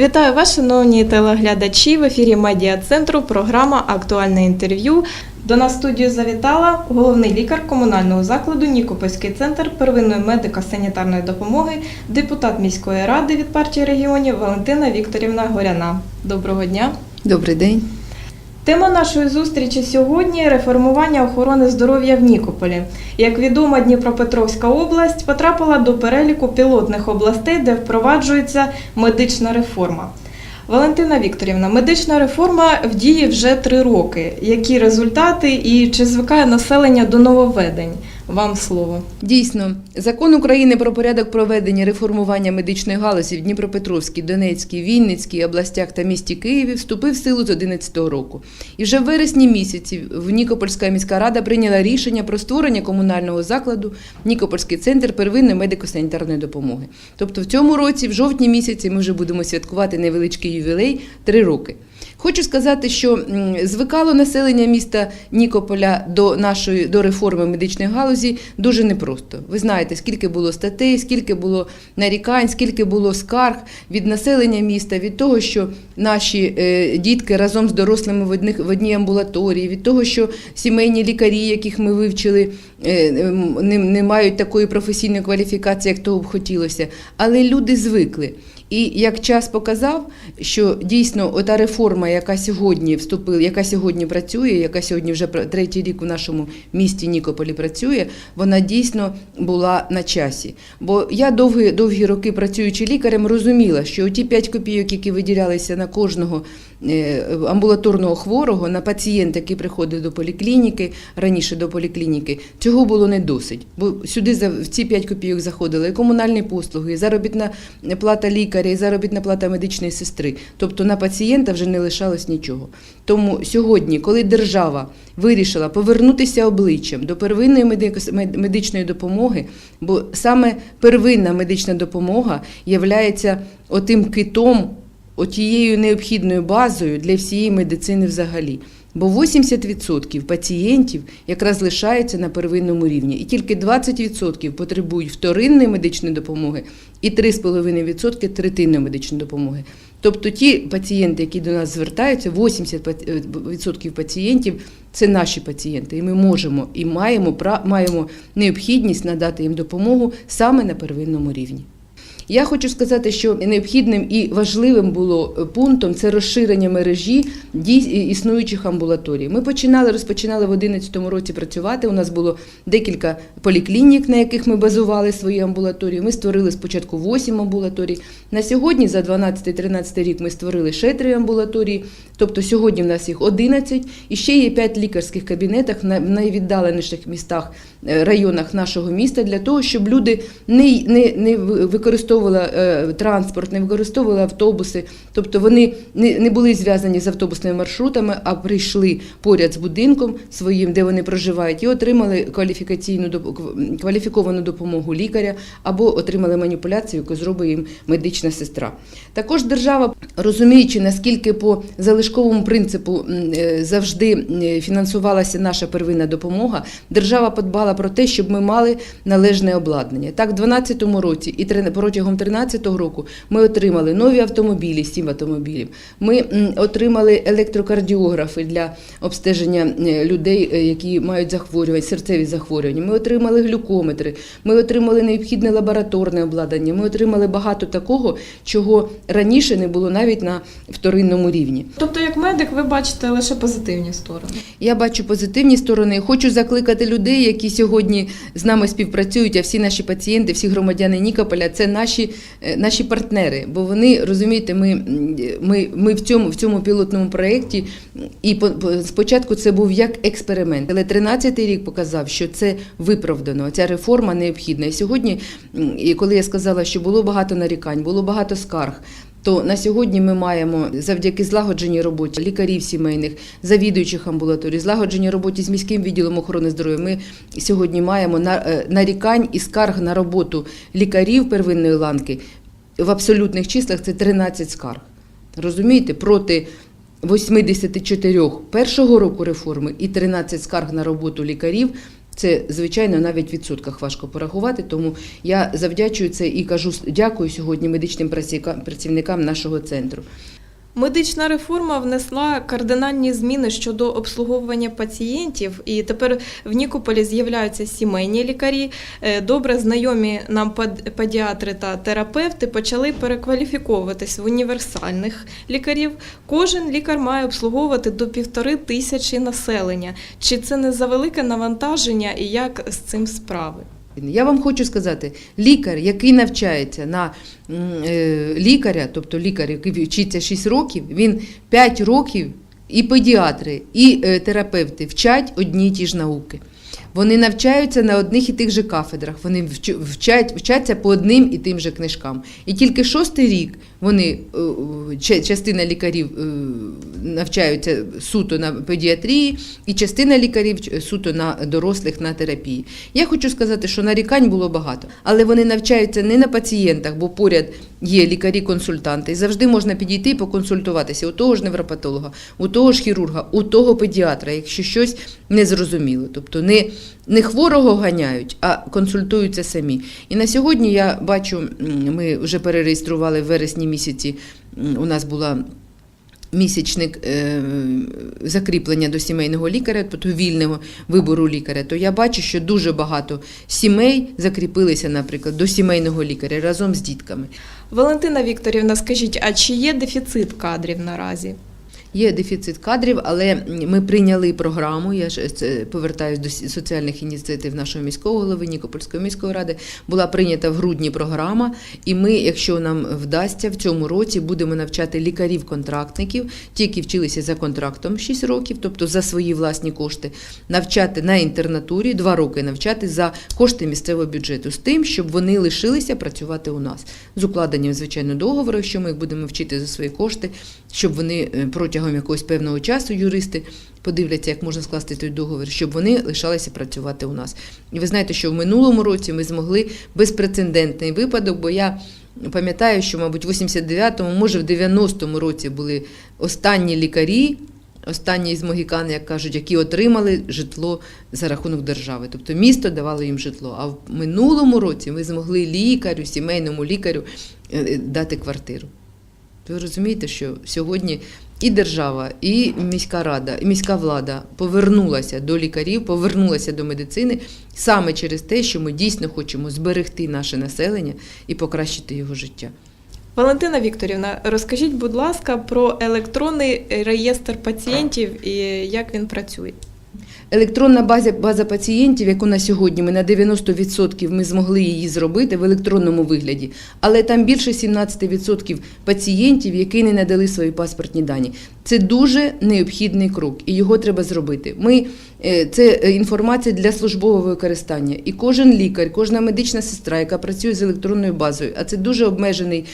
Вітаю вас, шановні телеглядачі. В ефірі медіа-центру програма Актуальне інтерв'ю. До нас студію завітала головний лікар комунального закладу Нікопольський центр первинної медико-санітарної допомоги, депутат міської ради від партії регіонів Валентина Вікторівна Горяна. Доброго дня. Добрий день. Тема нашої зустрічі сьогодні реформування охорони здоров'я в Нікополі. Як відомо, Дніпропетровська область потрапила до переліку пілотних областей, де впроваджується медична реформа. Валентина Вікторівна, медична реформа в дії вже три роки. Які результати і чи звикає населення до нововведень? Вам слово. Дійсно, закон України про порядок проведення реформування медичної галузі в Дніпропетровській, Донецькій, Вінницькій областях та місті Києві вступив в силу з 2011 року. І вже в вересні місяці в Нікопольська міська рада прийняла рішення про створення комунального закладу Нікопольський центр первинної медико-санітарної допомоги. Тобто в цьому році, в жовтні місяці, ми вже будемо святкувати невеличкий ювілей три роки. Хочу сказати, що звикало населення міста Нікополя до нашої до реформи медичної галузі дуже непросто. Ви знаєте, скільки було статей, скільки було нарікань, скільки було скарг від населення міста, від того, що наші е, дітки разом з дорослими в, одних, в одній амбулаторії, від того, що сімейні лікарі, яких ми вивчили, е, не, не мають такої професійної кваліфікації, як того б хотілося. Але люди звикли. І як час показав, що дійсно ота реформа, яка сьогодні вступила, яка сьогодні працює, яка сьогодні вже третій рік у нашому місті Нікополі працює, вона дійсно була на часі. Бо я довгі, довгі роки працюючи лікарем, розуміла, що ті 5 копійок, які виділялися на кожного е, амбулаторного хворого, на пацієнта, який приходив до поліклініки, раніше до поліклініки, цього було не досить. Бо сюди в ці 5 копійок заходили і комунальні послуги, і заробітна плата лікаря, і заробітна плата медичної сестри. Тобто на пацієнта вже не лишалось нічого. Тому сьогодні, коли держава вирішила повернутися обличчям до первинної медичної допомоги, бо саме первинна медична допомога є отим китом, отією необхідною базою для всієї медицини взагалі. Бо 80% пацієнтів якраз лишаються на первинному рівні, і тільки 20% потребують вторинної медичної допомоги і 3,5% третинної медичної допомоги. Тобто ті пацієнти, які до нас звертаються, 80% пацієнтів це наші пацієнти, і ми можемо і маємо маємо необхідність надати їм допомогу саме на первинному рівні. Я хочу сказати, що необхідним і важливим було е, пунктом це розширення мережі існуючих амбулаторій. Ми починали, розпочинали в 2011 році працювати. У нас було декілька поліклінік, на яких ми базували свої амбулаторії. Ми створили спочатку 8 амбулаторій. На сьогодні, за 12-13 рік, ми створили ще 3 амбулаторії. Тобто сьогодні в нас їх 11, і ще є 5 лікарських кабінетах на найвіддаленіших містах, е, районах нашого міста для того, щоб люди не, не, не використовували е, транспорт, не використовували автобуси, тобто вони не, були зв'язані з автобусними маршрутами, а прийшли поряд з будинком своїм, де вони проживають, і отримали кваліфікаційну кваліфіковану допомогу лікаря або отримали маніпуляцію, яку зробить їм медична сестра. Також держава, розуміючи, наскільки по залишковому принципу е, завжди фінансувалася наша первинна допомога, держава подбала про те, щоб ми мали належне обладнання. Так, в 2012 році і трин- протягом 2013 року ми отримали нові автомобілі, сім автомобілів. Ми отримали електрокардіографи для обстеження е, людей, е, які мають захворювання, серцеві захворювання. Ми отримали глюкометри, ми отримали необхідне лабораторне обладнання. Ми отримали багато такого, чого раніше не було навіть на вторинному рівні. Тобто, як медик, ви бачите лише позитивні сторони. Я бачу позитивні сторони. Хочу закликати людей, які сьогодні з нами співпрацюють, а всі наші пацієнти, всі громадяни Нікополя це наші, е, наші партнери. Бо вони розумієте, ми, ми, ми в цьому в цьому пілотному проєкті, і по- спочатку це був як експеримент. Але 13-й рік показав, що це виправдано. Ця реформа необхідна. І сьогодні, коли я сказала, що було багато нарікань, було багато скарг. То на сьогодні ми маємо завдяки злагодженій роботі лікарів сімейних, завідуючих амбулаторій, злагодженій роботі з міським відділом охорони здоров'я. Ми сьогодні маємо е, нарікань і скарг на роботу лікарів первинної ланки в абсолютних числах це 13 скарг. Розумієте, проти 84 першого року реформи і 13 скарг на роботу лікарів Це, звичайно, навіть в відсотках важко порахувати, тому я завдячую це і кажу дякую сьогодні медичним працівникам- нашого центру. Медична реформа внесла кардинальні зміни щодо обслуговування пацієнтів, і тепер в Нікополі з'являються сімейні лікарі. Е, Добре знайомі нам пед- педіатри та терапевти почали перекваліфіковуватись в універсальних лікарів. Кожен лікар має обслуговувати до півтори тисячі населення. Чи це не завелике навантаження і як з цим справи? Я вам хочу сказати, лікар, який навчається на е, лікаря, тобто лікар, який вчиться 6 років, він 5 років і педіатри, і е, терапевти вчать одні й ті ж науки. Вони навчаються на одних і тих же кафедрах, вони вчать, вчаться по одним і тим же книжкам. І тільки шостий рік вони, е, частина лікарів навчаються суто на педіатрії, і частина лікарів суто на дорослих на терапії. Я хочу сказати, що нарікань було багато, але вони навчаються не на пацієнтах, бо поряд є лікарі-консультанти. І завжди можна підійти і поконсультуватися у того ж невропатолога, у того ж хірурга, у того педіатра, якщо щось незрозуміло. Тобто не, не хворого ганяють, а консультуються самі. І на сьогодні я бачу, ми вже перереєстрували в вересні місяці. У нас була місячник е, закріплення до сімейного лікаря, тобто вільного вибору лікаря, то я бачу, що дуже багато сімей закріпилися, наприклад, до сімейного лікаря разом з дітками. Валентина Вікторівна, скажіть, а чи є дефіцит кадрів наразі? Є дефіцит кадрів, але ми прийняли програму. Я ж це повертаюсь до соціальних ініціатив нашого міського голови Нікопольської міської ради. Була прийнята в грудні програма, і ми, якщо нам вдасться, в цьому році будемо навчати лікарів-контрактників, ті, які вчилися за контрактом 6 років, тобто за свої власні кошти, навчати на інтернатурі 2 роки навчати за кошти місцевого бюджету з тим, щоб вони лишилися працювати у нас з укладенням звичайно договору, якщо ми їх будемо вчити за свої кошти, щоб вони е, протягом якогось певного часу юристи подивляться, як можна скласти той договір, щоб вони лишалися працювати у нас. І ви знаєте, що в минулому році ми змогли безпрецедентний випадок, бо я. Пам'ятаю, що, мабуть, в 89-му, може, в 90-му році були останні лікарі, останні з могікан, як кажуть, які отримали житло за рахунок держави. Тобто місто давало їм житло. А в минулому році ми змогли лікарю, сімейному лікарю е, дати квартиру. Ви розумієте, що сьогодні і держава, і міська рада, і міська влада повернулася до лікарів, повернулася до медицини саме через те, що ми дійсно хочемо зберегти наше населення і покращити його життя. Валентина Вікторівна, розкажіть, будь ласка, про електронний реєстр пацієнтів і як він працює. Електронна база, база пацієнтів, яку на сьогодні ми на 90% ми змогли її зробити в електронному вигляді, але там більше 17% пацієнтів, які не надали свої паспортні дані. Це дуже необхідний крок, і його треба зробити. Ми е, це е, інформація для службового використання. І кожен лікар, кожна медична сестра, яка працює з електронною базою, а це дуже обмежений,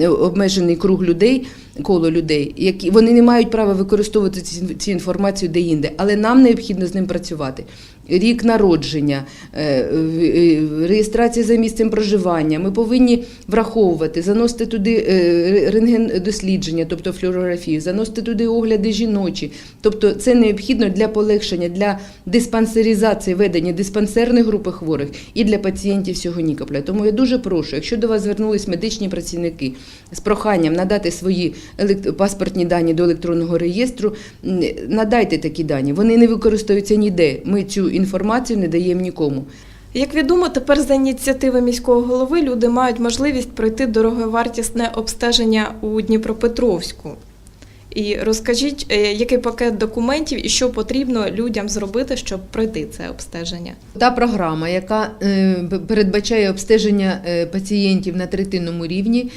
е, обмежений круг людей, коло людей, які вони не мають права використовувати цю інформацію де-інде, але нам необхідно з ним працювати. Рік народження, е, е, реєстрація за місцем проживання. Ми повинні враховувати, заносити туди е, рентген-дослідження, тобто флюорографію, заносити туди огляди жіночі. Тобто це необхідно для полегшення, для диспансеризації ведення диспансерної групи хворих і для пацієнтів всього Нікопля. Тому я дуже прошу, якщо до вас звернулись медичні працівники з проханням надати свої паспортні дані до електронного реєстру, надайте такі дані. Вони не використовуються ніде. Ми цю інформацію не даємо нікому. Як відомо, тепер за ініціативи міського голови люди мають можливість пройти дороговартісне обстеження у Дніпропетровську. І розкажіть, е, який пакет документів і що потрібно людям зробити, щоб пройти це обстеження. Та програма, яка е, передбачає обстеження е, пацієнтів на третинному рівні,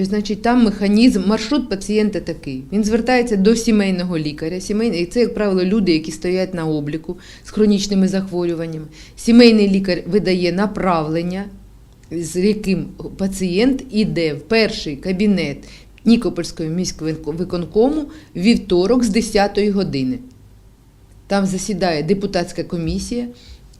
значить, там механізм, маршрут пацієнта такий. Він звертається до сімейного лікаря. Сімейний, і це, як правило, люди, які стоять на обліку з хронічними захворюваннями. Сімейний лікар видає направлення, з яким пацієнт іде в перший кабінет Нікопольського міського виконкому вівторок з 10 години. Там засідає депутатська комісія,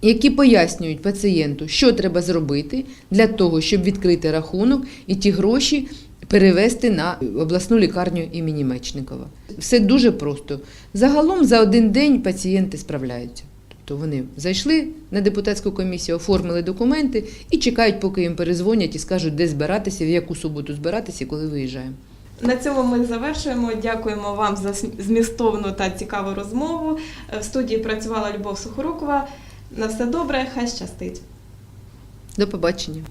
які пояснюють пацієнту, що треба зробити для того, щоб відкрити рахунок і ті гроші перевести на обласну лікарню імені Мечникова. Все дуже просто. Загалом за один день пацієнти справляються. Тобто вони зайшли на депутатську комісію, оформили документи і чекають, поки їм перезвонять і скажуть, де збиратися, в яку суботу збиратися коли виїжджаємо. На цьому ми завершуємо. Дякуємо вам за змістовну та цікаву розмову. Е, В студії працювала Любов Сухорукова. На все добре, хай щастить. До побачення.